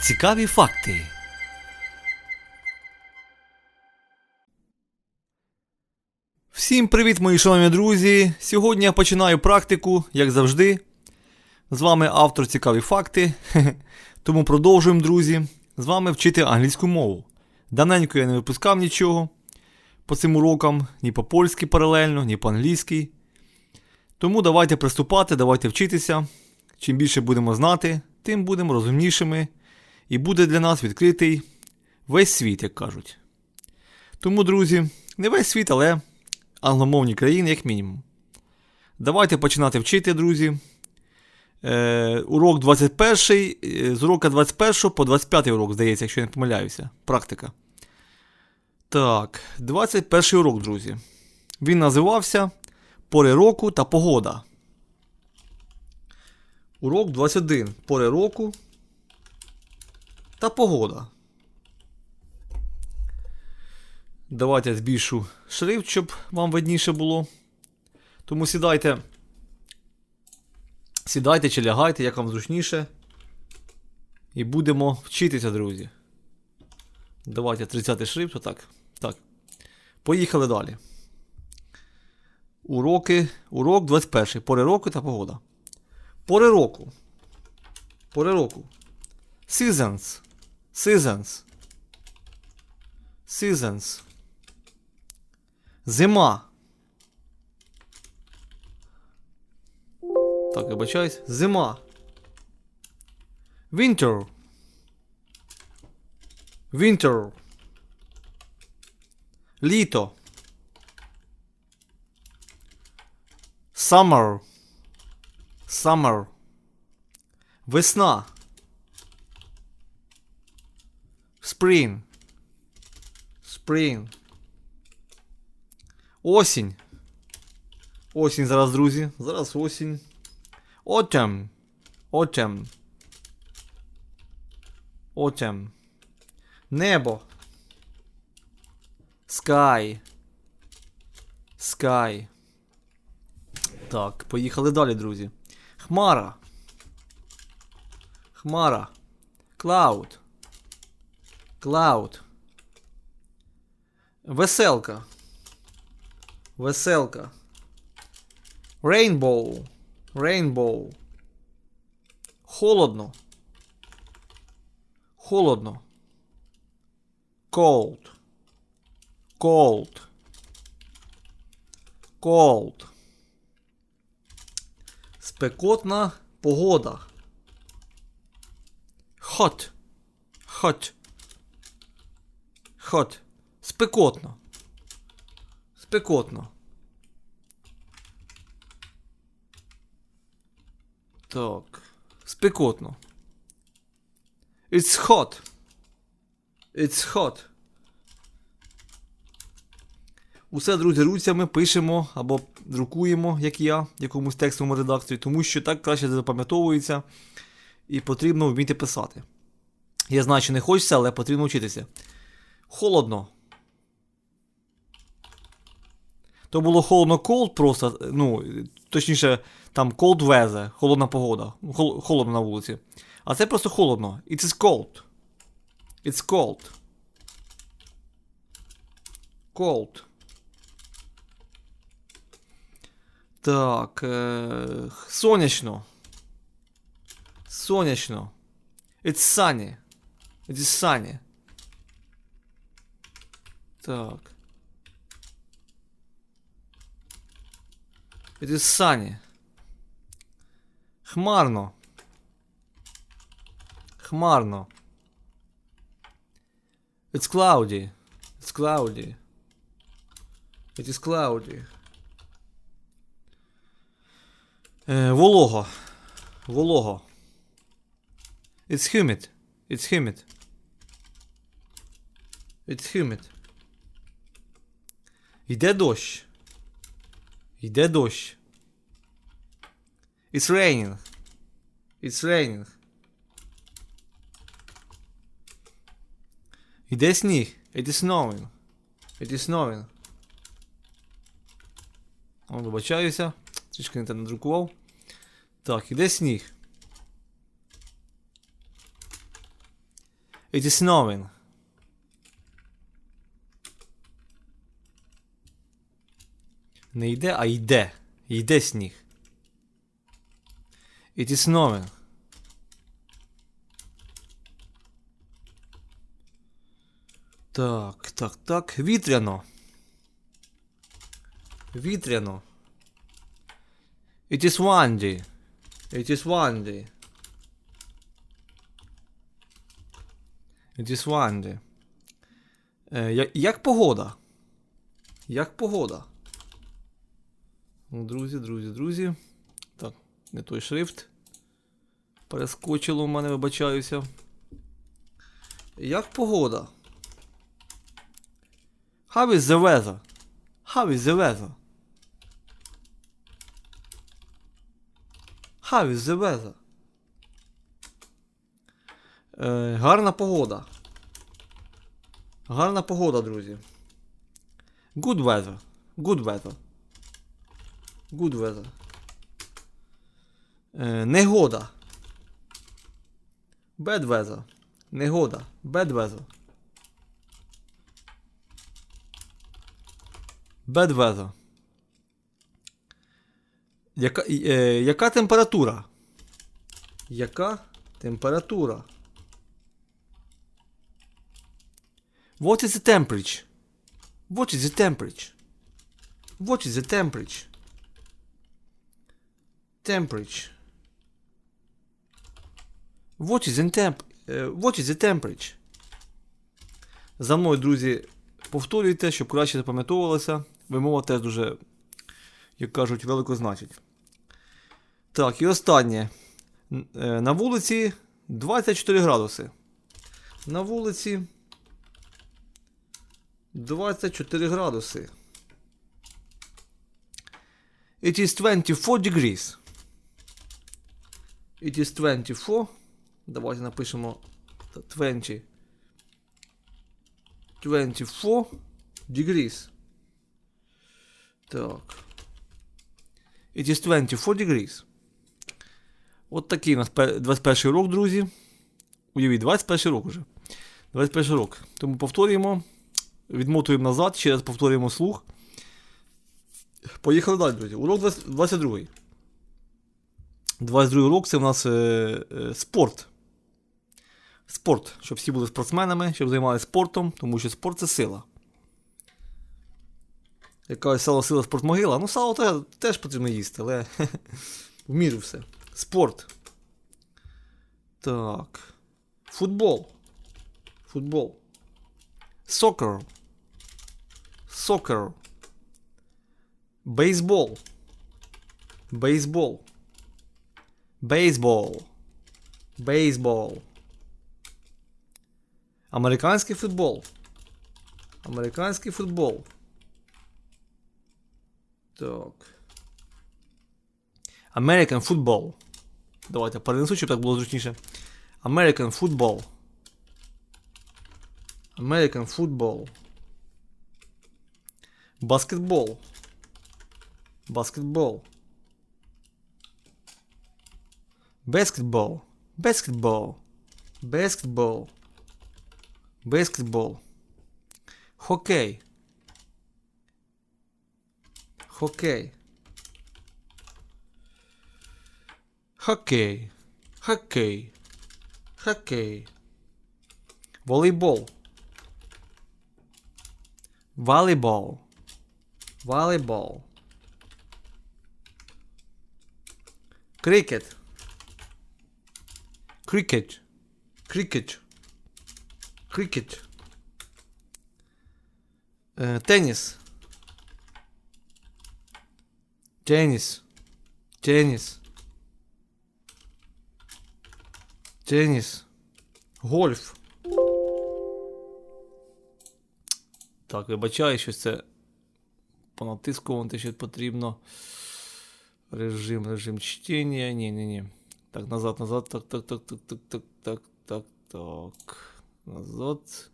Цікаві факти. Всім привіт, мої шановні друзі! Сьогодні я починаю практику, як завжди. З вами автор цікаві факти. Тому продовжуємо, друзі. З вами вчити англійську мову. Давненько я не випускав нічого по цим урокам, ні по-польськи паралельно, ні по-англійськи. Тому давайте приступати, давайте вчитися. Чим більше будемо знати, тим будемо розумнішими і буде для нас відкритий весь світ, як кажуть. Тому, друзі, не весь світ, але англомовні країни, як мінімум. Давайте починати вчити, друзі. Е, урок 21, е, з урока 21 по 25 урок, здається, якщо я не помиляюся. Практика. Так, 21 урок, друзі. Він називався Пори року та погода. Урок 21. Пори року та погода. Давайте збільшу шрифт, щоб вам видніше було. Тому сідайте. Сідайте чи лягайте, як вам зручніше. І будемо вчитися, друзі. Давайте 30 шрифт, отак. Так. Поїхали далі. Уроки. Урок 21. Пори року та погода. Пори року. Пори року. Seasons. Seasons. Seasons. Зима. Так, вибачаюсь. Зима. Winter. Winter. Літо. Summer. Summer. Весна. Spring. Spring. Осінь. Осінь зараз, друзі. Зараз осінь. Autumn. Autumn. Autumn. Небо. Sky. Sky. Так, поїхали далі, друзі. Хмара. Хмара. Cloud. Cloud. Веселка. Веселка. Rainbow. Rainbow. Холодно. Холодно. Cold. Cold. Cold. Спекотна погода. Hot. Hot. Hot. Спекотно. Спекотно. Так. Спекотно. It's hot. It's hot. Усе, друзі, руцями пишемо або друкуємо, як я, якомусь текстовому редакторі, тому що так краще запам'ятовується і потрібно вміти писати. Я знаю, що не хочеться, але потрібно вчитися. Холодно. То було холодно cold просто, ну, точніше, там cold weather, холодна погода, хол- холодно на вулиці. А це просто холодно. It is cold. It's cold. Cold. Так. Е- сонячно. Сонячно. It's sunny. It is sunny. Так. Is sunny. Хмарно. Хмарно. It's cloudy. It's cloudy. It is cloudy. Е, волого. Волого. It's humid. It's humid. It's humid. Йде дощ. Йде дощ. It's raining. It's raining. Йде сніг. It is snowing. It is snowing. О, вибачаюся. Трішки не те надрукував. Так, іде сніг. It is snowing. Не йде, а йде. Йде сніг. It is snowing. Так, так, так. Вітряно. Вітряно. It is windy. It is windy. It is windy. Е, я- як погода? Як погода? Ну, Друзі, друзі, друзі. Так, не той шрифт. Перескочило в мене, вибачаюся. Як погода? How is the weather? How is the weather? How is the weather? Е, гарна погода. Гарна погода, друзі. Good weather. Good weather. Good weather. Е, негода. Bad weather. Негода. Bad weather. Bad weather. Яка, е, яка температура? Яка температура? What is the temperature? What is the temperature? What is the temperature? Temperature. What is the temp... е, What is the temperature? За мною, друзі, повторюйте, щоб краще запам'ятовувалося. Вимова теж дуже, як кажуть, велико значить. Так, і останнє. Е, На вулиці 24 градуси. На вулиці 24 градуси. It is 24 degrees. It is 24. Давайте напишемо 20. 24 degrees. Так. It is 24 degrees. От такий у нас пе- 21 рок, друзі. Уявіть, 21 рок уже. 21 рок. Тому повторюємо. Відмотуємо назад, ще раз повторюємо слух. Поїхали далі, друзі. Урок 20 22. 22 урок це в нас е, е, спорт. Спорт, щоб всі були спортсменами, щоб займалися спортом, тому що спорт це сила. Яка сало сила спортмогила. Ну, сало те- теж потрібно їсти, але в міру все. Спорт. Так. Футбол. Футбол. Soccer. Soccer. Бейсбол. Бейсбол. Бейсбол. Бейсбол. Американський футбол. Американський футбол. Так. American football. Давайте перенесу, щоб так було зручніше. American football. American football. Basketball. Basketball. Basketball. Basketball. Basketball. Basketball. Хокей. Хокей. Хокей. Хокей. Хокей. Волейбол. Волейбол. Волейбол. Крикет. Крикет. Крикет. Крикет. Е, Теніс. Теніс. Теніс. Теніс. Гольф. Так, вибачаю, що це понатискувати ще потрібно. Режим, режим чтення. Ні, ні, ні. Так, назад, назад. Так, так, так, так, так, так, так, так, так. Назад.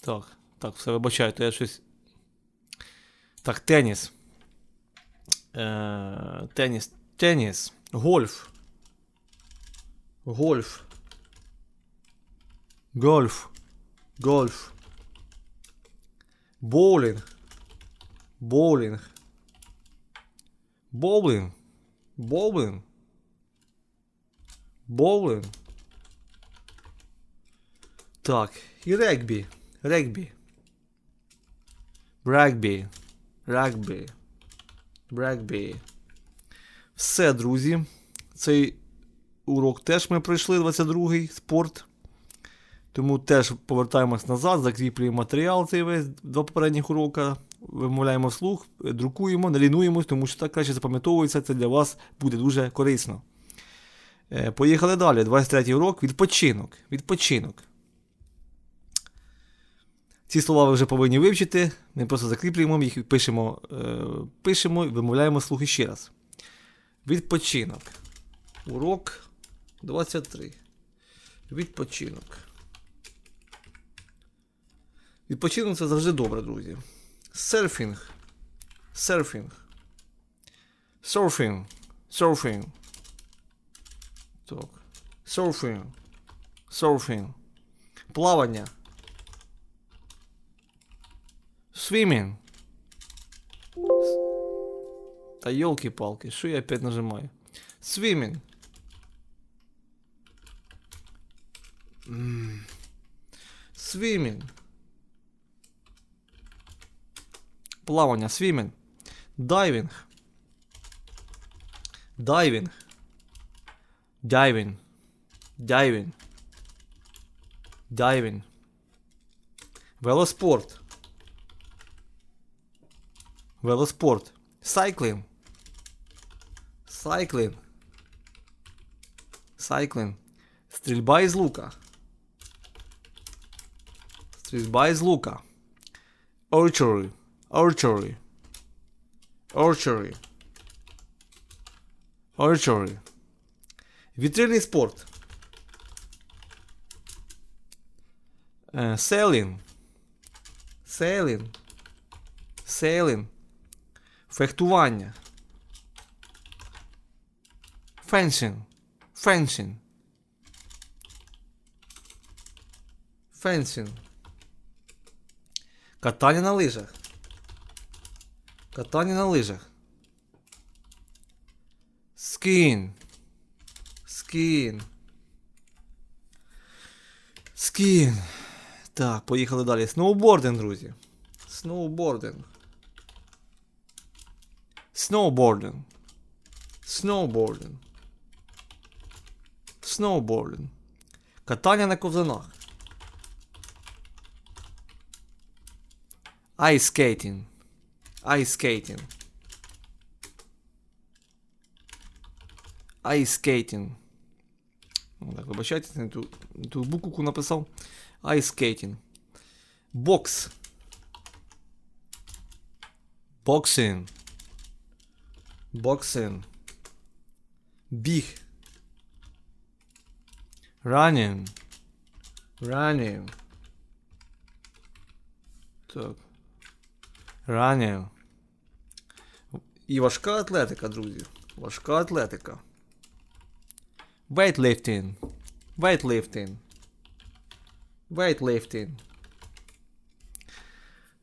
Так, так, все вибачаю, то я щось. Так, теніс. Е, теніс. Теніс. Гольф. Гольф. Гольф. Гольф. Боулінг. Боулінг. Боулінг. Боулінг. Боулінг. Так, і регбі. Регбі. Регбі. Регбі. Регбі. Все, друзі. Цей урок теж ми пройшли, 22-й спорт. Тому теж повертаємось назад, закріплюємо матеріал цей весь два попередніх урока, вимовляємо вслух, друкуємо, не лінуємось, тому що так краще запам'ятовується, це для вас буде дуже корисно. Е, Поїхали далі. 23 урок. Відпочинок. Відпочинок. Ці слова ви вже повинні вивчити. Ми просто закріплюємо їх, пишемо, е, пишемо і вимовляємо слух ще раз. Відпочинок. Урок 23. Відпочинок. Відпочинок це завжди добре, друзі. Серфінг. Серфінг. Серфінг. Серфінг. Так. Серфінг. Серфінг. Плавання. Swimming. Та елки-палки, що я опять нажимаю? Swimming. М. Swimming. Плавання, swimming. Diving. Diving. Diving. Diving. Diving. Велоспорт. Велоспорт. Cycling. Cycling. Cycling. Стрільба із лука. Стрільба із лука. Archery. Archery. Archery. Вітрильний спорт. Е, Sailing. Sailing. Sailing. Фехтування. Fencing. Fencing. Fencing. Катання на лижах. Катання на лижах. Skiing. Skiing. Skiing. Так, поїхали далі. Сноубординг, друзі. Сноубординг. Snowboarding. Snowboarding. Snowboarding. Катання на ковзанах. Ice Ice skating. Ну, Так, вибачайте, ту, ту букву написав. Skating. Бокс. Boxing. Boxing. Біг. Running. Running. Так. Running. І важка атлетика, друзі. Важка атлетика. Weightlifting. Weightlifting. Weightlifting.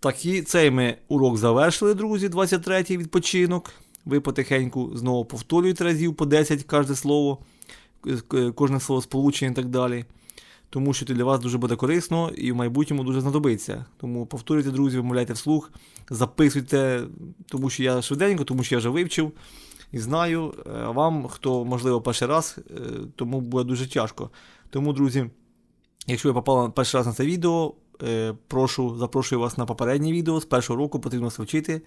Так, і цей ми урок завершили, друзі, 23-й відпочинок. Ви потихеньку знову повторюєте разів по 10 кожне слово, кожне слово сполучення і так далі. Тому що це для вас дуже буде корисно і в майбутньому дуже знадобиться. Тому повторюйте, друзі, вимовляйте вслух, записуйте, тому що я швиденько, тому що я вже вивчив і знаю. Е, вам, хто, можливо, перший раз, е, тому буде дуже тяжко. Тому, друзі, якщо ви попали перший раз на це відео, е, прошу, запрошую вас на попереднє відео. З першого року потрібно все вчити,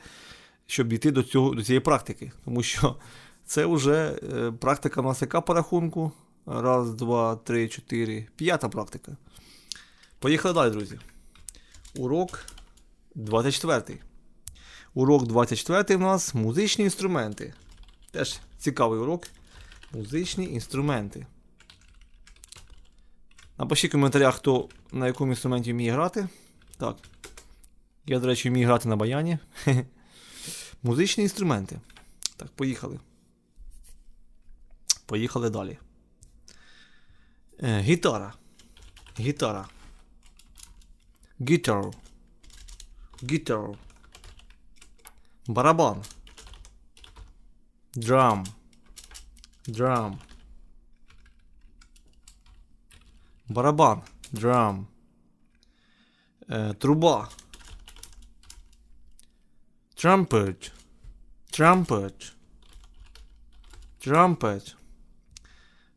щоб дійти до, цього, до цієї практики. Тому що це вже практика у нас яка по рахунку. Раз, два, три, чотири, п'ята практика. Поїхали далі, друзі. Урок 24. Урок 24 у нас музичні інструменти. Теж цікавий урок. Музичні інструменти. Напишіть в коментарях, хто на якому інструменті вміє грати. Так. Я, до речі, вмію грати на баяні. Музичні інструменти. Так, поїхали. Поїхали далі. Е, гітара. Гітара. Guitar. Guitar. Барабан. Drum. Drum. Барабан. Е, труба. Trumpet. Trumpet. Trumpet.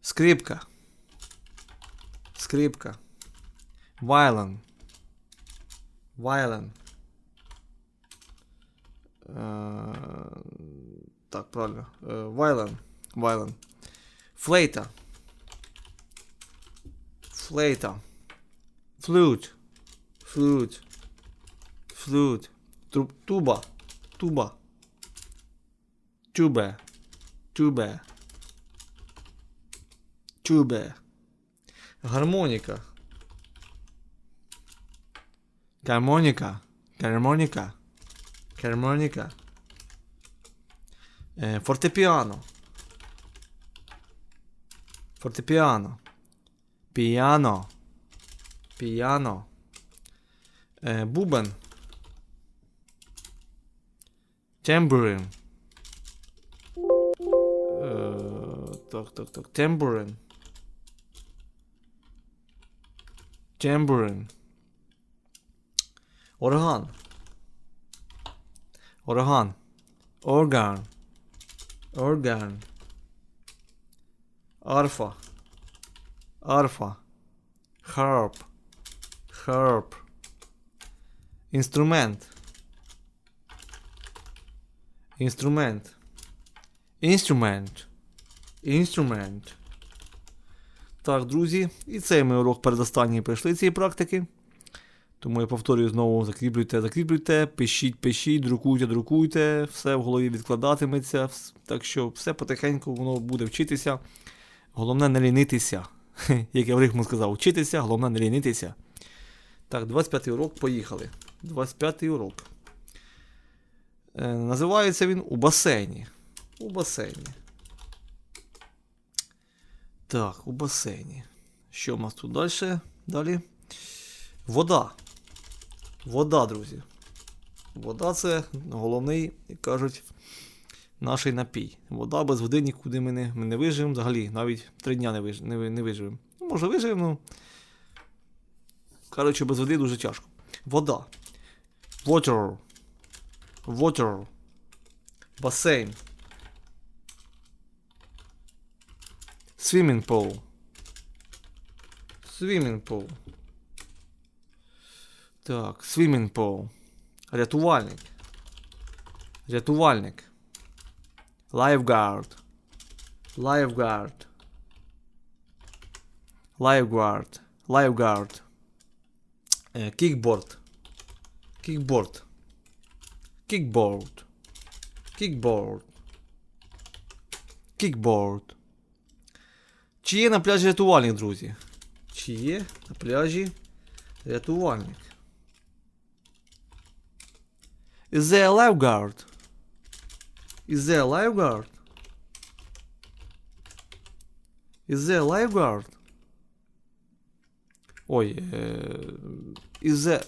Скрипка. Скрипка. Violin. Violin. Е, так, правильно. Е, Violin. Violin. Флейта. Флейта. Flute. Flute. Труб- Туба. Туба. Тюбе. Тюбе. Тюбе. Гармоніка. Гармоніка. Гармоніка. Гармоніка. Е, фортепіано. Фортепіано. Піано. Піано. Е, бубен. Тембурин. Е, так, так, так. Тембурин. Jamburin. Orhan. Orhan. Organ. Organ. Arfa. Arfa. Harp. Harp. Instrument. Instrument. Instrument. Instrument. Так, друзі, і цей ми урок передостанній пройшли цієї практики. Тому я повторюю знову: закріплюйте, закріплюйте, пишіть, пишіть, друкуйте, друкуйте, все в голові відкладатиметься. Так що все потихеньку воно буде вчитися. Головне не лінитися. Як я в рифму сказав, вчитися, головне не лінитися. Так, 25-й урок, поїхали. 25-й урок. Е, називається він у басейні. У басейні. Так, у басейні. Що в нас тут далі? Далі. Вода. Вода, друзі. Вода це головний, як кажуть, наш напій. Вода без води нікуди ми не, ми не виживемо. Взагалі, навіть три дня не, виж, не, не виживемо. Ну, може, виживемо, ну. Коротше, без води дуже тяжко. Вода. Water. Water. Басейн. Swimming pool. Swimming pool. Так, swimming pool. Рятувальник. Рятувальник. Lifeguard. Lifeguard. Lifeguard. Lifeguard. Е, Кікборд. Кікборд. Кікборд. Кікборд. Кікборд. Чи є на пляжі рятувальник, друзі? Чи є на пляжі рятувальник? Is there a lifeguard? Is there a lifeguard? Is there a lifeguard? Ой, е, is there,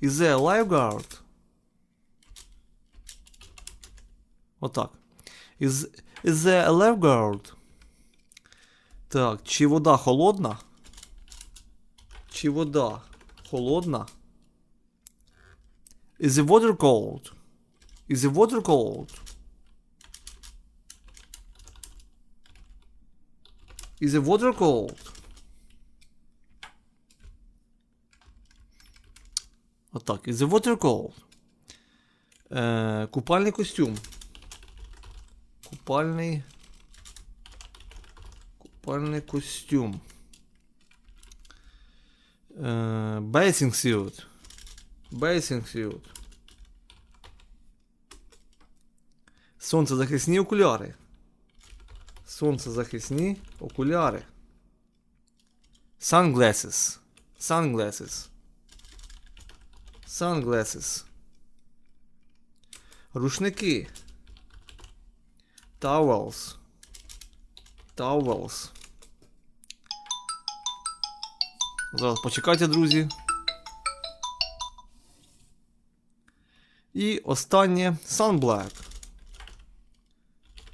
is there a lifeguard? Отак. Is, is there a lifeguard? Так, чи вода холодна? Чи вода холодна? Is the water cold? Is the water cold? Is the water cold? Отак. Is the water cold? Е, купальний костюм. Купальний. Купальний костюм. Е, bathing suit. Bathing suit. Сонцезахисні окуляри. Сонцезахисні окуляри. Sunglasses. Sunglasses. Sunglasses. Рушники. Towels. Towels. Зараз почекайте, друзі. І останнє Sunblack.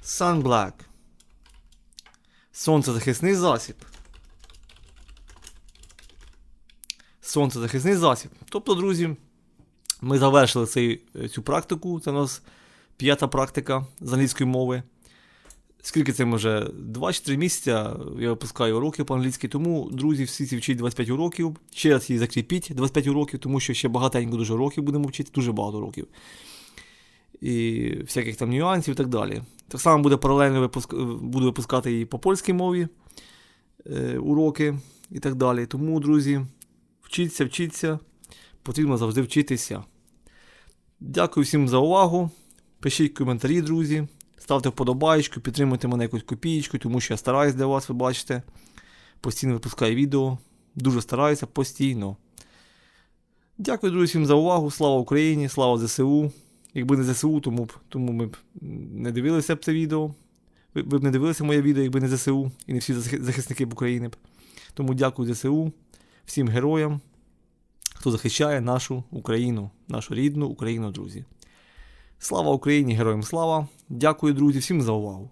Sunblack. Сонцезахисний засіб. Сонцезахисний засіб. Тобто, друзі, ми завершили цей, цю практику. Це у нас п'ята практика з англійської мови. Скільки це ми вже 2 чи 3 місяця я випускаю уроки по-англійськи, тому, друзі, всі ці вчить 25 уроків. Ще раз її закріпіть 25 уроків, тому що ще багатенько дуже уроків будемо вчити, дуже багато уроків. І всяких там нюансів і так далі. Так само буде паралельно випуск... буду випускати і по польській мові е, уроки і так далі. Тому, друзі, вчіться, вчіться, потрібно завжди вчитися. Дякую всім за увагу. Пишіть коментарі, друзі. Ставте вподобайку, підтримуйте мене якусь копієчку, тому що я стараюсь для вас, ви бачите. Постійно випускаю відео. Дуже стараюся постійно. Дякую, друзі, всім за увагу. Слава Україні, слава ЗСУ. Якби не ЗСУ, тому, тому ми б не дивилися б це відео. Ви, ви б не дивилися моє відео, якби не ЗСУ і не всі захисники б України. б. Тому дякую ЗСУ, всім героям, хто захищає нашу Україну, нашу рідну Україну, друзі. Слава Україні, героям слава! Дякую, друзі, всім за увагу!